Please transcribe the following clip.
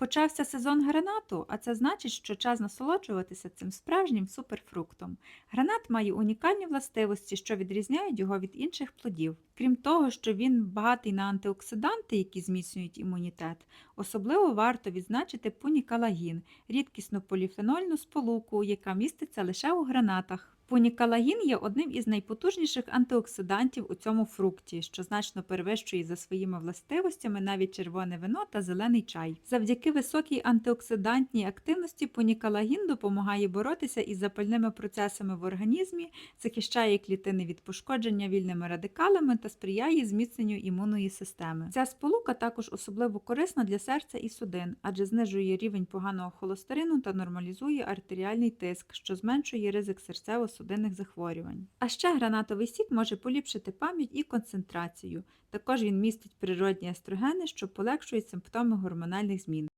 Почався сезон гранату, а це значить, що час насолоджуватися цим справжнім суперфруктом. Гранат має унікальні властивості, що відрізняють його від інших плодів. Крім того, що він багатий на антиоксиданти, які зміцнюють імунітет, особливо варто відзначити пунікалагін – рідкісну поліфенольну сполуку, яка міститься лише у гранатах. Пунікалагін є одним із найпотужніших антиоксидантів у цьому фрукті, що значно перевищує за своїми властивостями навіть червоне вино та зелений чай. Завдяки високій антиоксидантній активності пунікалагін допомагає боротися із запальними процесами в організмі, захищає клітини від пошкодження вільними радикалами та сприяє зміцненню імунної системи. Ця сполука також особливо корисна для серця і судин, адже знижує рівень поганого холестерину та нормалізує артеріальний тиск, що зменшує ризик серцево-судинних захворювань. А ще гранатовий сік може поліпшити пам'ять і концентрацію. Також він містить природні естрогени, що полегшують симптоми гормональних змін.